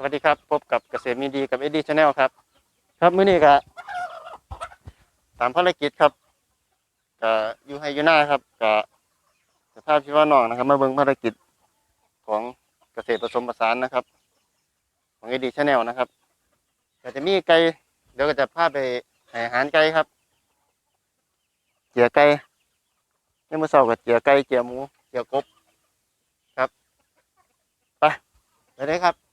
สวัสดีครับ พบกับเกษตรมีดีกับเอ็ดดี้ชาแนลครับ ครับมื้อนี้ก็ตามภารกิจครับก็อยู่ให้อยู่หน้าครับก็สภาพชีวาน้องนะครับ มาเบิ่งภารกิจของเกษตรผสมผสานนะครับ ของเอ็ดดี้ชาแนลนะครับก็จะมีไก่เดี๋ยวก็จะพาไปให้อาหารไก่ครับ เจียไก่ในเมื่อเช้าก็เจียไก่เจียหมูเจียกบครับไปไปเลยครับ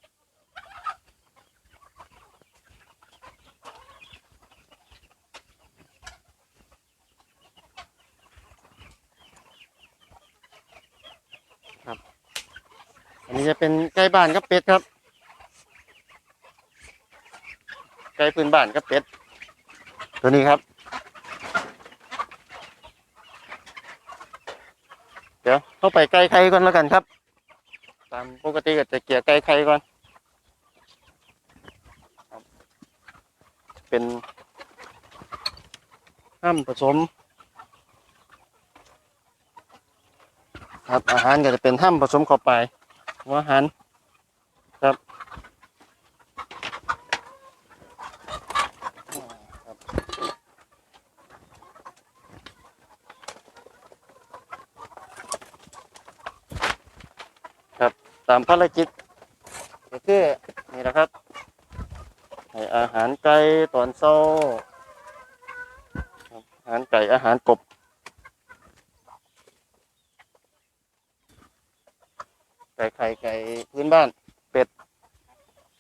นนี้จะเป็นไก่บ้านกับเป็ดครับ ไก่พื้นบ้านกับเป็ด ตัวนี้ครับ เดี๋ยวเข้าไปไก่ไข่ก่อนแล้วกันครับ ตามปกติก็จะเกลี่ยไก่ไข่ก่อน เป็นห้ามผสมครับอาหารก็จะเป็นห้ามผสมเข้าไป หัวหันครับครับครับตามภารกิจก็คือนี่แหละครับ ให้อาหารไก่ตอนเช้าอาหารไก่อาหารกบ ไก่ไข่ไก่พื้นบ้านเป็ด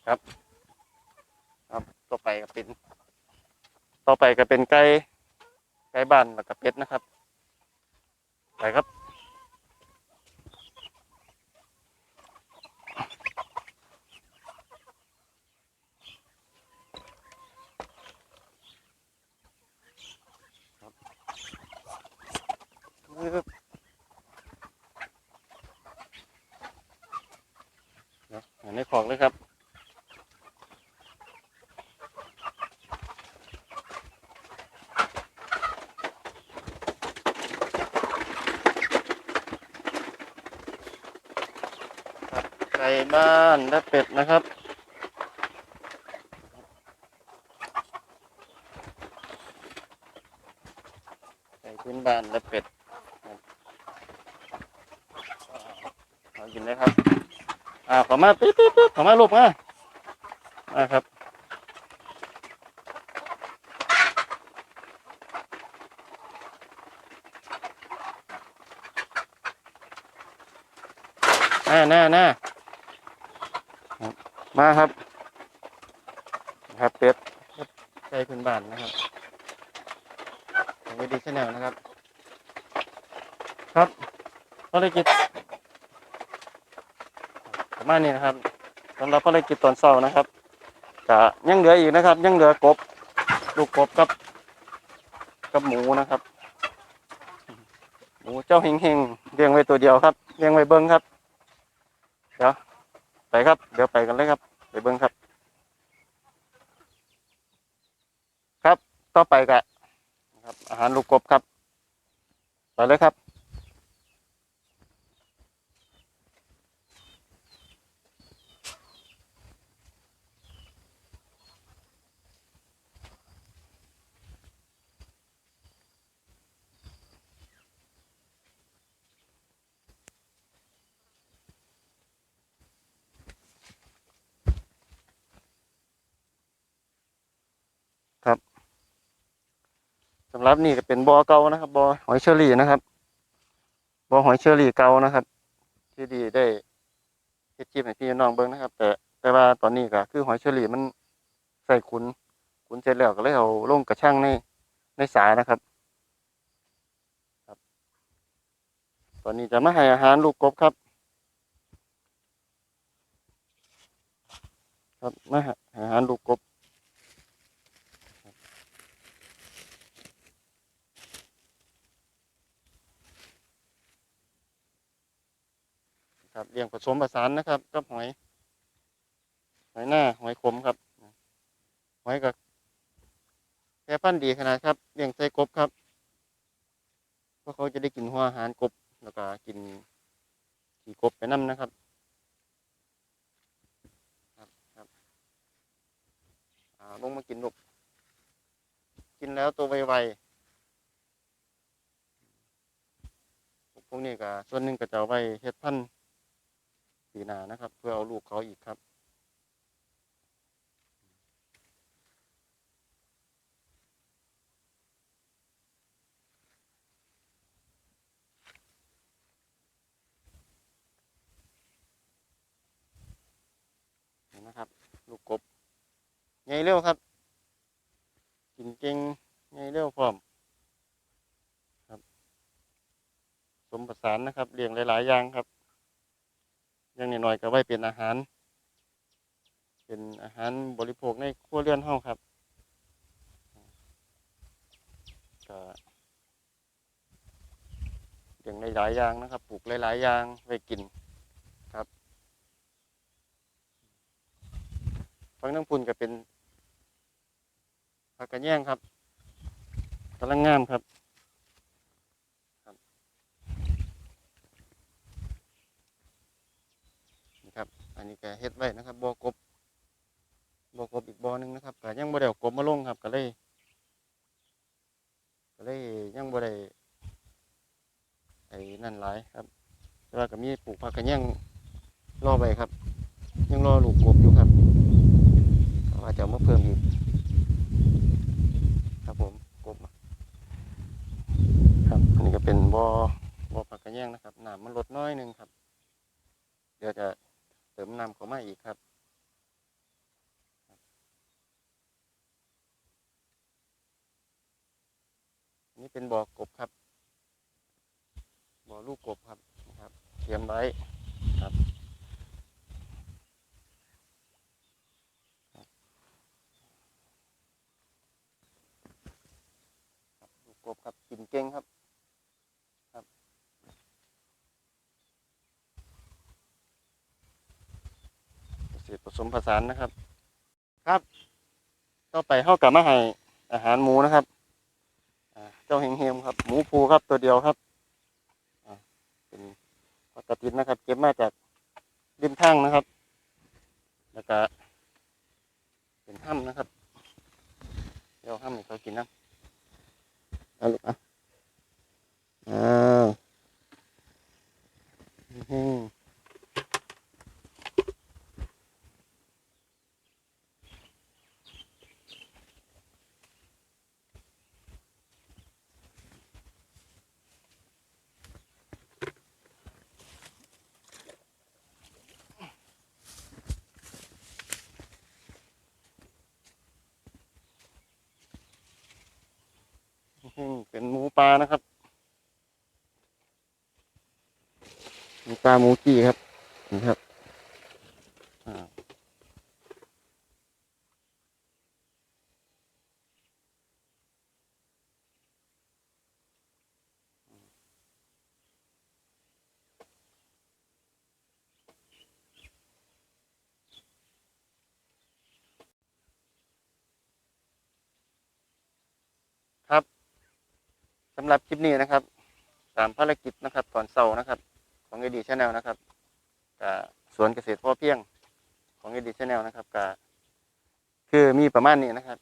ครับ ครับต่อไปก็เป็น ต่อไปก็เป็นไก่ไก่บ้านแล้วก็เป็ดนะครับ ไปครับครับ เดี๋ยวเห็นในของเลยครับ ครับไก่บ้านและเป็ดนะครับ ไก่ พื้นบ้านและเป็ดครับเอกินเลยครับ อ่าขอมาปิ๊บปิ๊บปิ๊บขอมาลูกมาอ่าครับหน้าหน้าหน้ามาครับ ครับเป็ดครับใจพื้นบ้านนะครับ ของวิดีชแนลนะครับ ครับภารกิจประมาณนี้นะครับสำหรับภารกิจตอนเช้านะครับก็ยังเหลืออีกนะครับ ยังเหลือกบลูกกบกับ กับหมูนะครับ หมูเจ้าเฮงเฮงๆเลี้ยงไว้ตัวเดียวครับเลี้ยงไว้เบิ้งครับเดี๋ยวไปครับเดี๋ยวไปกันเลยครับ ไปเบิ้งครับ ครับต่อไปกะนารลูกกบครับ ไปเลยครับ สำหรับนี่ก็เป็นบ่อเก่านะครับบ่อหอยเชอรี่นะครับบ่อหอยเชอรี่เก่านะครับ ที่ดีได้เฮ็ดคลิปให้พี่น้องเบิ่งนะครับ แต่แต่ว่าตอนนี้ก็คือหอยเชอรี่มันใส่ขุนขุนเสร็จแล้วก็เลยเอาลงกระชังในในสายนะครับ ครับ ตอนนี้จะมาให้อาหารลูกกบครับ ครับมาให้อาหารลูกกบ ครับ เลี้ยงผสมผสานนะครับ กับหอยหอยหน้าหอยขมครับหอยกับแค่พันธุ์ดีขนาดครับเลี้ยงใส่กบครับเพราะเขาจะได้กินหัวอาหารกบแล้วก็กินขี่กบไปน้ำนะครับครับครับลงมากินลูกกินแล้วตัวไวๆพวกนี้ก็ส่วนหนึ่งก็จะเอาไว้เฮ็ดพันธุ์ ปีนานะครับ เพื่อเอาลูกเขาอีกครับนี่นะครับ ลูกกบใหญ่เร็วครับกินเก่งใหญ่เร็วพร้อมครับสมประสานนะครับเลี้ยงหลาย ๆ อย่างครับ ยังน้อยๆก็ไว้เป็นอาหาร เป็นอาหารบริโภคในครัวเรือนเฮาครับก็เลี้ยงหลายๆอย่างนะครับ ปลูกหลายๆอย่างไว้กินครับฟังน้ำปุ่นก็เป็นผักกระแยงครับกำลังงามครับ ครับ อันนี้ก็เฮ็ดไว้นะครับบ่อกบบ่อกบอีกบ่อหนึงนะครับก็ยังบ่ได้กบมาลงครับก็เลยก็เลยยังบ่ได้ไอ้นั่นหลายครับ แต่ว่าก็มีปลูกผักกระแยงรอไว้ครับ ยังรอลูกกบอยู่ครับว่าจจะมาเพิ่มอีกครับผมกบครับอันนี้ก็เป็นบ่อบ่อผักกระแยงนะครับน้ำมันลดน้อยหนึงครับ เดี๋ยวจะ เติมน้ำเข้ามาอีกครับนี่เป็นบ่อกบครับ บ่อลูกกบครับนะครับ เตรียมไว้ครับ ลูกกบครับกินเก่งครับเกษตรผ สมผสานนะครับ ครับ ต่อไปเข้ากับมาให้อาหารหมูนะครับเจ้าเฮงเฮมครับหมูภูครับตัวเดียวครับเป็นปกตินะครับ เก็บมาจากริมทางนะครับ แล้วก็เป็นห้ำนะครับเดี๋ยวห้ำให้เขากินนะเอาลูกอะอ้าวอื้อหืออื้อหือเปลานะครับมูปลาหมูกี้ครับนะครับอ่าครับ สำหรับคลิปนี้นะครับตามภารกิจนะครับตอนเสาร์นะครับ ของเอดีชาแนลนะครับกับสวนเกษตรพ่อเพียงของเอดีชาแนลนะครับก็คือมีประมาณนี้นะครับ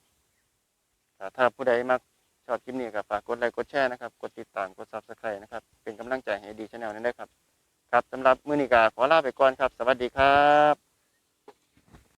ถ้าผู้ใดมักชอบคลิปนี้ก็ฝากกดไลค์กดแชร์นะครับ กดติดตามกดซับสไครต์นะครับ เป็นกำลังใจให้ดีชาแนลนี้ด้วยครับ ครับสำหรับมื้อนี้ก็ขอลาไปก่อนครับ สวัสดีครับ